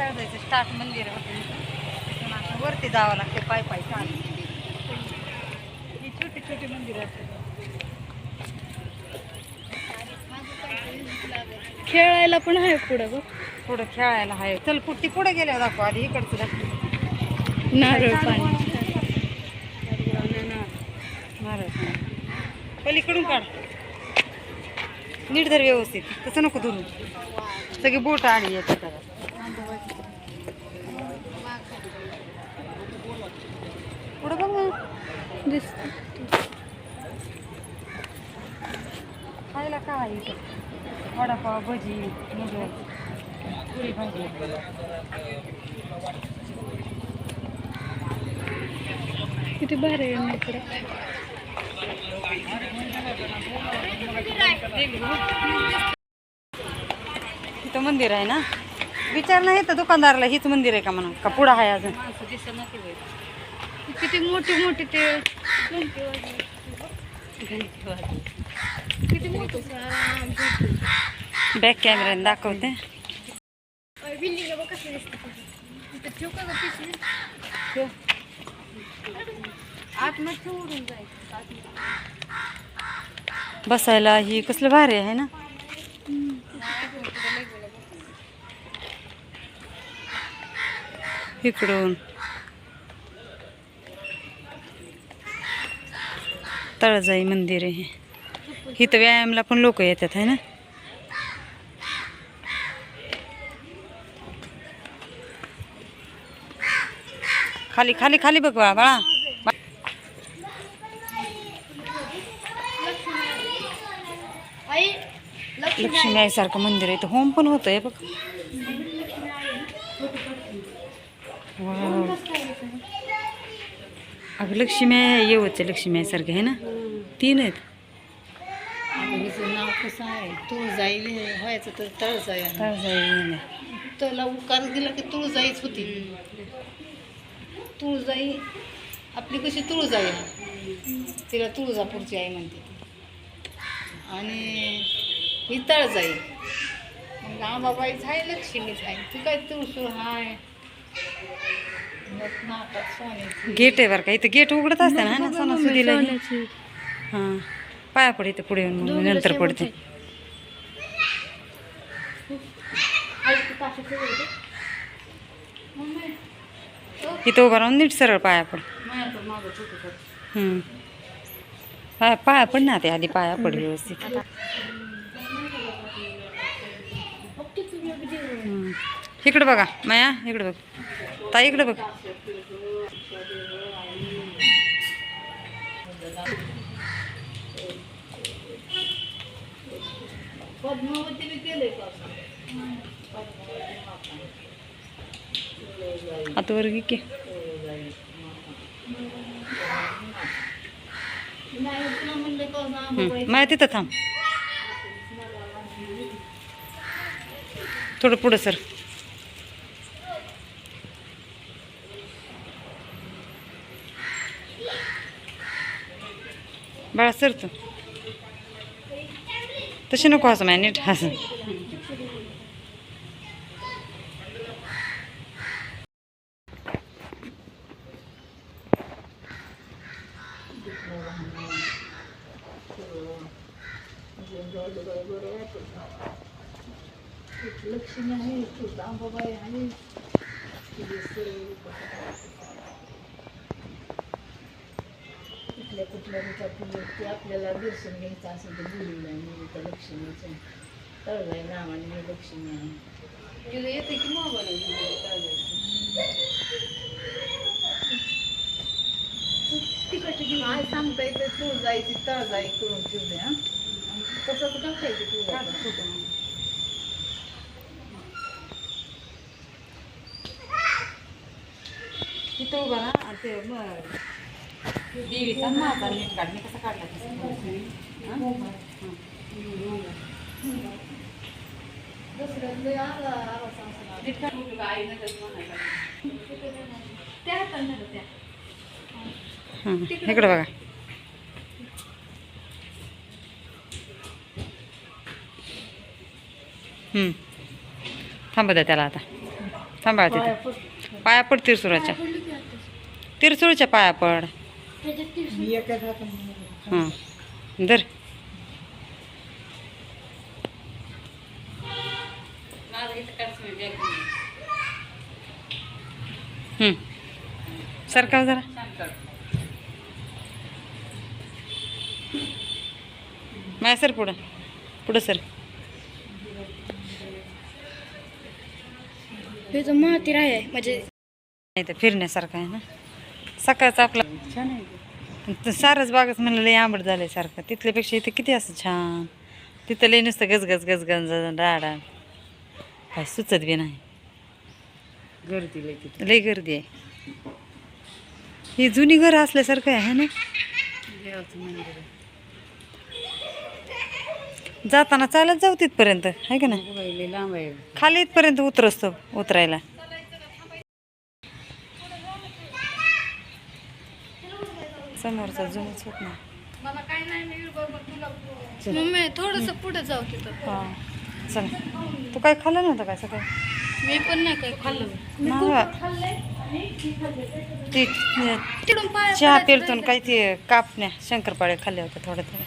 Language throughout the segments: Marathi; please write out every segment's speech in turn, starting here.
तळजायचं स्टार्ट मंदिर आहे तिथून वरती जावं लागते पाय पाय चालत ही छोटी छोटी मंदिरं खेळायला पण आहे पुढं बघ. पुढं खेळायला आहे. चल पुढती पुढे गेल्यावर दाखव आधी. इकडचं दाखव. नारळ पाणी. नारळ पलीकडून काढ. नीट धर व्यवस्थित. तसं नको धरून सगळी बोट आली येते त्याला पुढं बघ ना दिसत. खायला काय इथं वडापाव भजी नूडल्स पुरी भाजी. किती भारी आहे इकडं. इथं मंदिर आहे ना? विचार नाही तर दुकानदाराला हीच मंदिर आहे का म्हणून? का पुढं आहे अजून? किती मोठी मोठी ते बॅक कॅमेऱ्याने दाखवते बिल्डिंग बघ कसं दिसतं ठेव का गं पिशवी आतमध्ये ठेवून जायचं बसायला ही कसलं भारी आहे ना। इकडून। तळजाई मंदिर आहे इथं व्यायामला पण लोक येतात आहे ना? खाली खाली खाली बघ बाळा बाळा लक्ष्मी आईसारखं मंदिर आहे. इथं होम पण होतंय बघ. वाव. अगं लक्ष्मी आहे येवच आहे लक्ष्मी आईसारखं आहे ना? तीन आहेत. हिचं नाव कसं आहे? तुळजाई व्हायचं तर तळजाई आहे. तळजाई आहे. त्याला उकार दिला की तुळजाईच होती. तुळजाई आपली कशी तुळजाई आहे? तिला तुळजापूरची आई म्हणते ती. आणि ही तळजाई. मग आंबाबाईच आहे लक्ष्मीच आहे. ती काय तुळसूळ हाय? गेट आहे बरं का. इथं गेट उघडत असते ना ना सणासुदीला हे. पाया पड इथं पुढे येऊन नंतर पडते. इथं उभं राहून नीट सरळ पाया पड. पाया पाया पड ना ते आधी पाया पड व्यवस्थित. इकडं बघा माया इकडं बघ. ताई इकडे बघ. आता वर्गी की. माहिती तिथं थांब. थोडं पुढं सर. बाळा सर तू. तशी नको असं माझ्या नीट असं लक्ष्मी आहे तुझा आंबाबाई आहे. कुठल्या कुठल्या ऋचा ते आपल्याला दर्शन घ्यायचं असेल तर बोलून मी तर लक्ष्मीचं तळलाय नावाने मी लक्ष्मी आहे. तिला येते की मोबाईल आज सांगता येते तू जायची तळजाई करून ठेवले हा? आणि तसंच घालायचं तुझ्या तिथं उभा ना ते मग. देवीचा माझा नीट काढ. मी कसा काढला दुसऱ्यात लय आला आला सांगतो इकडं बघा. हम्म. थांबू द्या त्याला आता. तिथे. पाया पड तिरसुराच्या तिरसुळच्या पाया पड. हाँ हं. सरकाव जरा माय सर पुढं पुढं सर। हे तर माती आहे म्हणजे नाही तर फिरण्यासारखं आहे ना? सकाळचं आपला छान आहे ते. सारच बागच म्हणलं लय आंबट झालंय सारखं. तिथल्यापेक्षा इथे किती असं छान. तिथं लय नुसतं गजगज गजगज डाडा काय सुचत बी नाही. गर्दी तिथे. लय गर्दी आहे. ही जुनी घरं असल्यासारखं आहे ना. जाताना चालत जाऊ तिथपर्यंत आहे का नाही? लांब आहे. खाली इथपर्यंत उतरसतो उतरायला. समोरचा जुनच होत नाही. मला काय नाही मी बरोबर तुला मम्मी थोडस पुढे जाऊ तिथं हा चल. तू काय खाल्लं नव्हतं काय सकाळी? मी पण नाही काय खाल्लं. नाही ती चहा पिलतून काही ते कापण्या शंकरपाळे खाल्ले होते थोडे थोडे.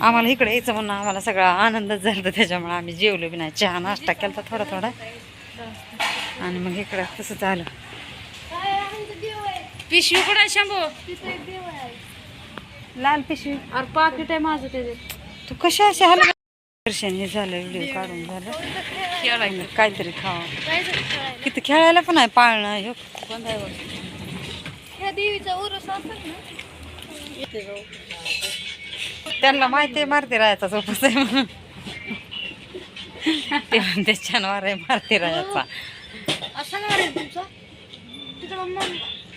आम्हाला इकडे यायचं म्हणून आम्हाला सगळा आनंदच झाला होता त्याच्यामुळे आम्ही जेवलो बी नाही. चहा नाश्ता केला होता थोडा थोडा. आणि मग इकडं तसं झालं. पिशवी कुठं शंभू? लाल पिशवी. अरे पाकिट आहे माझं त्याच्यात. तू कशा असे हल दर्शन हे झालं व्हिडिओ काढून झालं? काहीतरी खावं. किती खेळायला पण आहे पाळणं हे ह्या देवीचा उरूस असेल ना. त्यांना माहिती आहे मारती राहायचा सोपच आहे म्हणून. ते म्हणते शनिवार आहे मारती राहायचा. असा ना रे तुमचा? तिकडं मग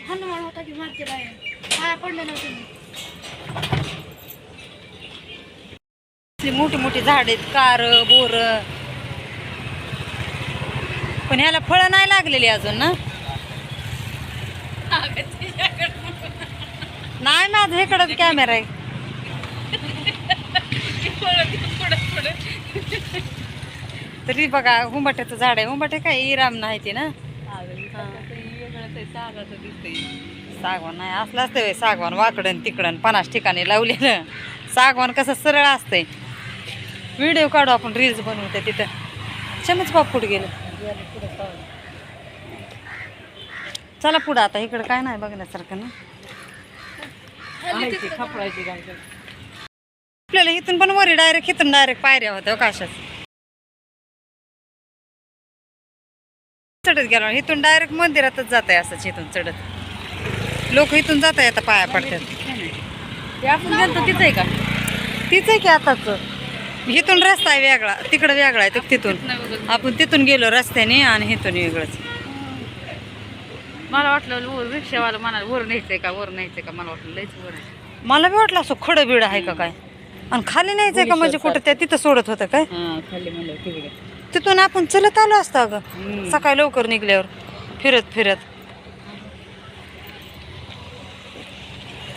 हनुमान होता की मारती राहील पाया पडलं ना तुम्ही असली मोठी मोठी झाड आहेत कार बोर. पण ह्याला फळं नाही लागलेली अजून ना? नाही माझं इकडं कॅमेरा आहे. तरी बघा उंबाट्याचं झाड आहे. उंबाटे काय इराम नाही ते ना? सागवान नाही असलं असतं सागवान वाकडन तिकडन पन्नास ठिकाणी लावलेलं. सागवान कसं सरळ असतंय. व्हिडिओ काढू आपण रील्स बनवते तिथं. चमच बाप पुढे गेलं. चला पुढं आता इकडं काय नाही बघण्यासारखं ना. आपल्याला इथून पण वरी डायरेक्ट इथून डायरेक्ट पायऱ्या होत्या हो काशाच चढत गेलो इथून डायरेक्ट मंदिरातच जात आहे असंच इथून चढत. लोक इथून जात आहे आता पाया पडतात. आपण तिथं आहे का? तीच आहे की आताच. इथून रस्ता आहे वेगळा तिकडं वेगळा आहे तिथून. आपण तिथून गेलो रस्त्याने आणि इथून वेगळंच. मला वाटलं रिक्षावाला म्हणाला वर न्यायचंय का वर न्यायचंय का? मला वाटलं लयच वर मला बी वाटलं असं खडं बिड आहे का काय? आणि खाली न्यायचंय का म्हणजे कुठं? त्या तिथं सोडत होतं काय? खाली तिथून आपण चलत आलो असतो अगं. सकाळी लवकर निघल्यावर फिरत फिरत.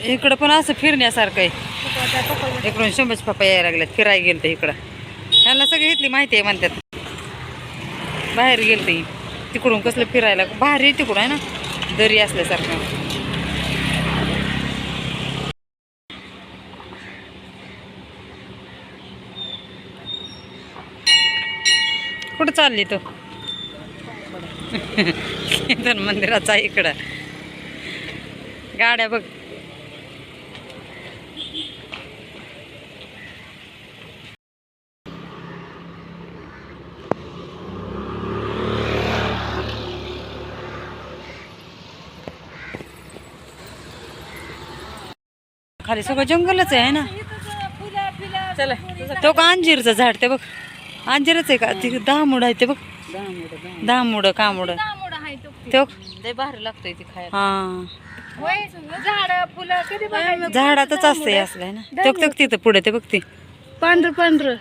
इकडं पण असं फिरण्यासारखं आहे. इकडून शंभरच पप्पा यायला लागल्यात फिरायला गेलं तर इकडं. ह्याला सगळी इथली माहिती आहे म्हणतात. बाहेर गेलं ते तिकडून कसलं फिरायला भारी तिकडून आहे ना? दरी असल्यासारखं. कुठं चालली तू? इथून मंदिराचा इकडं. गाड्या बघ. खाली सगळं जंगलच आहे ना? चला तो का अंजीरचं झाड ते बघ. अंजीरच आहे का? ते दहा मुड आहे ते बघ. दहा मुड का मुड तो ते बघ. भारी लागतोय ते खायला. हा. होय झाड फुलं कधी बघायचं? झाडातच असतंय असलंय ना? तो तो तिथं पुढे ते बघते पांढरं पांढरं.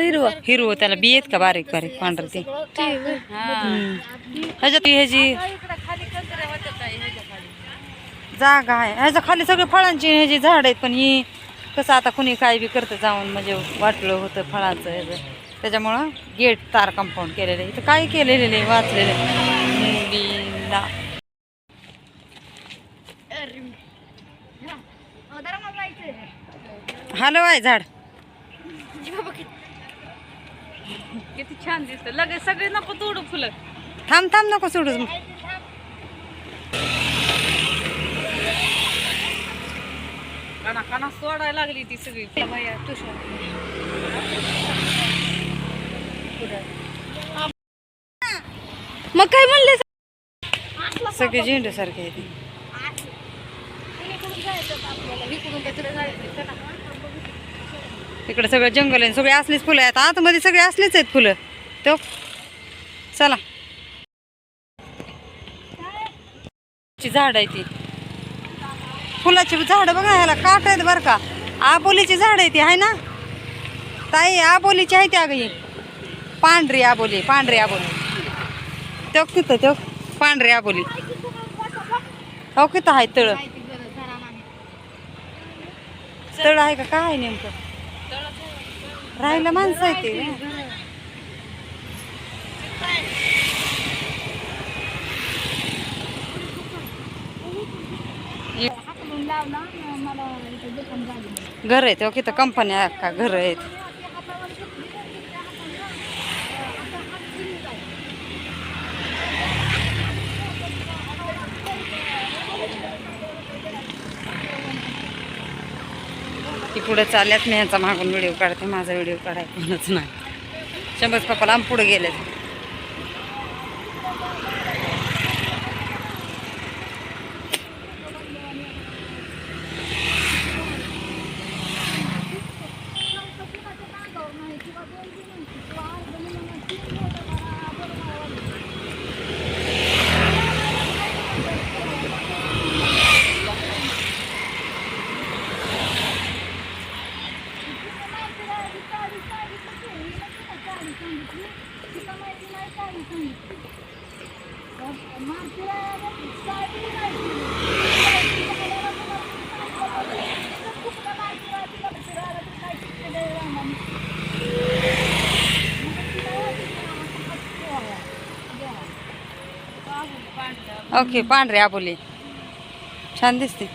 हिरवं हिरवं त्याला बी आहेत का बारीक बारीक पांढरं ते. ह्याच्यात ह्याची जागा आहे. ह्याच्या खाली सगळे फळांची ह्याची झाड आहेत पण ही कसं आता कुणी काय बी करतं जाऊन म्हणजे वाटलं होतं फळांचं ह्याचं त्याच्यामुळं गेट तार कंपाऊंड केलेलं. आहे इथं काय केलेलं आहे वाचलेलं. आहे राहिला अरे. अं, जरा मला जायचंय हॅलो आहे झाड. किती छान दिसतं. लगेच सगळे नको तोडू फुलं. थांब थांब नको सोडूच. काना काना सोडायला लागली ती सगळी. बाया, तुषार. मग काय म्हणले? सगळे झेंडू सारखे आहे. इकडे सगळं जंगल आहे. सगळे असलीच फुलं आहेत. आतमध्ये सगळे असलीच आहेत फुलं. तो. चला. झाड आहे ती. फुलाची झाडं बघा ह्याला काट आहेत बरं का. आबोलीची झाडं आहे ती आहे ना? ताई आबोलीची आहे त्या अगं ही. पांढरी आबोली पांढरी आबोली. तो तिथं तो पांढरी आबोली. हो किती आहे तळ. तळ आहे का? काय आहे नेमकं? राहिलं माणसं आहे ते. हाकलून लावला अन् मला इथं दुकान झालं घर आहेत हो किती कंपन्या का घर आहेत ती पुढे चालल्यात मी ह्यांचा मागून व्हिडिओ काढते माझा व्हिडिओ काढाय कोणच नाही. शंभर पप्पाला लांब पुढे गेलेत. ओके पांढरे आबोली छान दिसते.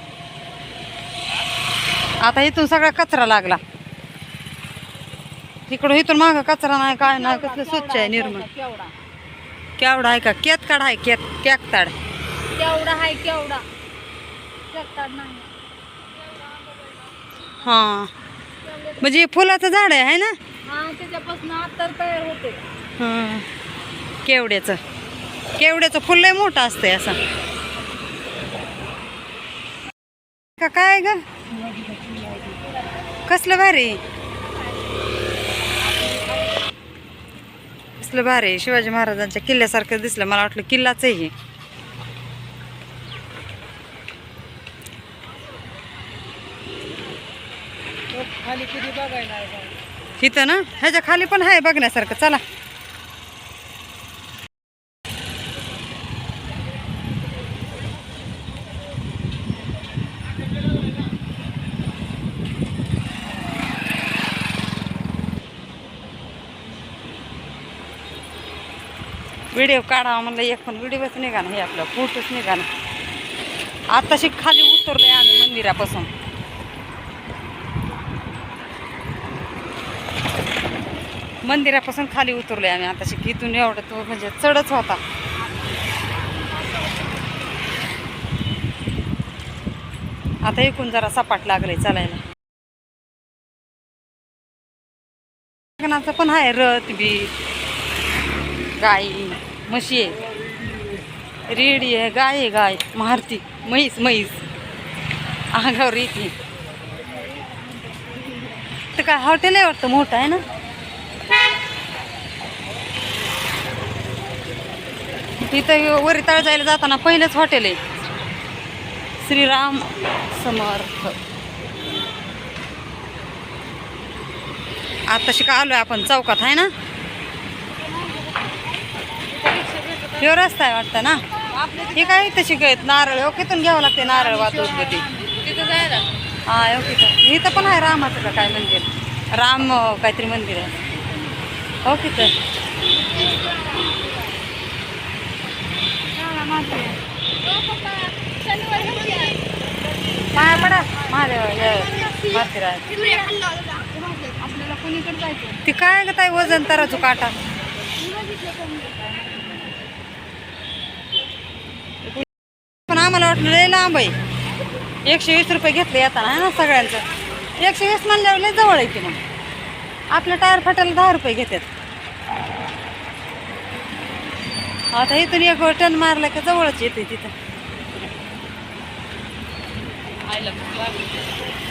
आता इथून सगळा कचरा लागला. तिकडून इथून माग कचरा नाही काय नाही कसलं स्वच्छ आहे निर्मळ केवढा आहे का? केत काढ आहे केत केक ताड केवढा आहे केवढा? शकतात नाही. हां. म्हणजे फुलाचं झाड आहे ना? हा त्याच्यापासून आता तयार होते. हां. केवड्याचं केवड्याचं फुल लय मोठं असतंय असं. का काय ग? कसलं भारी? कसलं भारी. आहे. शिवाजी महाराजांच्या किल्ल्यासारखं दिसलं. मला वाटलं किल्लाच आहे हे. इथं ना? ह्याच्या खाली पण आहे बघण्यासारखं. चला. व्हिडिओ काढावा म्हणलं एक पण व्हिडिओच निघा ना हे आपलं फोटोच निघा ना आताशी खाली उतरलोय आम्ही मंदिरापासून. मंदिरापासून खाली उतरलोय आम्ही आताशी इथून एवढं तो म्हणजे चढच होता. आता एकूण जरा सपाट लागलंय चालायला. लग्नाचं पण आहे रथ बी गाई. म्हशी आहे. रेडी आहे गाय आहे गाय. मारती. म्हैस म्हैस. अंगावर येते. तर काय हॉटेल आहे वाटतं? मोठं आहे ना? तिथं वरी तळ जायला जाताना पहिलंच हॉटेल आहे. श्रीराम समर्थ. आता शिका आहे आपण? चौकात आहे ना? ह्यो रस्ता आहे वाटतं ना? हे काय इथं शिकायत नारळ. हो, ओकेतून घ्यावं लागते नारळ वाहतूक ती हा हो, ओके किथं इथं पण आहे रामाचं का काय मंदिर? राम काहीतरी मंदिर आहे. ओके तर पाया पडा. महादेव माथेराज ती काय ग ताई वजन तराचू काटा? आम्हाला वाटलं लय लांब आहे. एकशे वीस रुपये घेतले येताना ना सगळ्यांचं? एकशे वीस म्हणल्यावर लय जवळ आहे की मग? आपल्या टायर फाटायला दहा रुपये घेतात. आता इथून एक टन मारला का जवळच येते तिथं.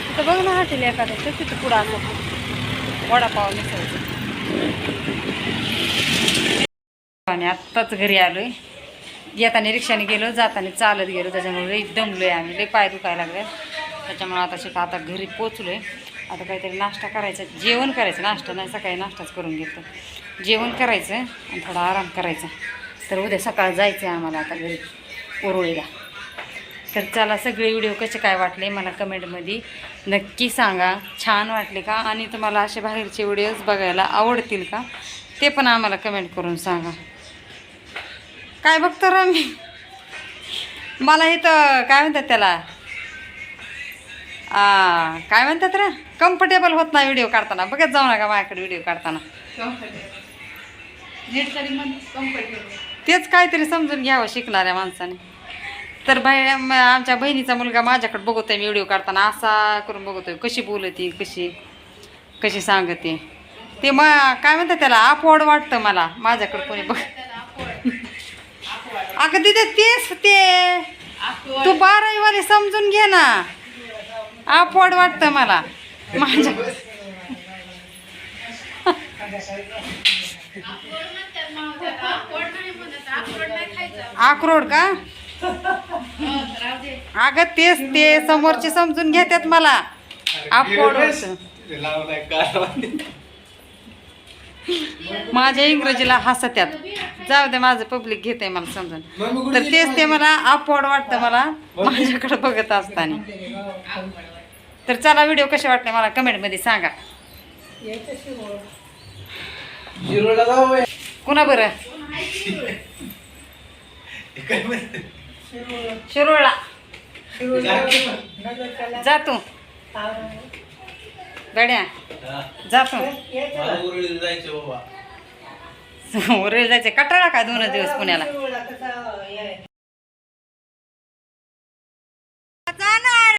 तिथं बघ ना हॉटेल एखादं तर तिथं पुढं असं वडापाव मिसळचं आम्ही आत्ताच घरी आलोय. येताना रिक्षाने गेलो जाताना चालत गेलो त्याच्यामुळे लई दमलोय आम्ही लई पाय दुखायला लागले. त्याच्यामुळे आता शिका आता घरी पोचलोय आता काहीतरी नाश्ता करायचा जेवण करायचं नाश्ता नाही सकाळी नाश्ताच करून घेतो जेवण करायचं आणि थोडा आराम करायचा. तर उद्या सकाळ जायचं आहे आम्हाला आता घरी ओरोळीला. तर चला सगळे व्हिडिओ कसे काय वाटले मला कमेंटमध्ये नक्की सांगा. छान वाटले का? आणि तुम्हाला असे बाहेरचे व्हिडिओज बघायला आवडतील का? ते पण आम्हाला कमेंट करून सांगा. काय बघतो रे मी? मला इथं काय म्हणतात त्याला? आ, काय म्हणतात रे? कम्फर्टेबल होत नाही व्हिडिओ काढताना. बघत जाऊ नका माझ्याकडे व्हिडिओ काढताना. तेच काहीतरी समजून घ्यावं शिकणाऱ्या माणसाने. तर बाई आमच्या बहिणीचा मुलगा माझ्याकडे बघतोय मी व्हिडिओ काढताना. असा करून बघतोय. कशी बोलते कशी कशी सांगते. ते मग काय म्हणतात त्याला? आपवड वाटतं मला. माझ्याकडे कोणी बघ अगं तिथे तेच ते? तू बारावीवाले समजून घे ना. आपवड वाटतं मला. माझ्या आक्रोड का? अगं तेच ते समोरचे समजून घेतात मला. आपवड वाटतं. माझ्या इंग्रजीला हसत्यात. जाऊ दे माझं पब्लिक घेते मला समजून. तर तेच ते मला अपवड वाटतं मला माझ्याकडे बघत असताना. तर चला व्हिडिओ कसे वाटले मला कमेंटमध्ये सांगा. कुणा बरं? शिरोळला जातो गड्या जातो उरळी जायचे कटाळा का दोनच दिवस पुण्याला?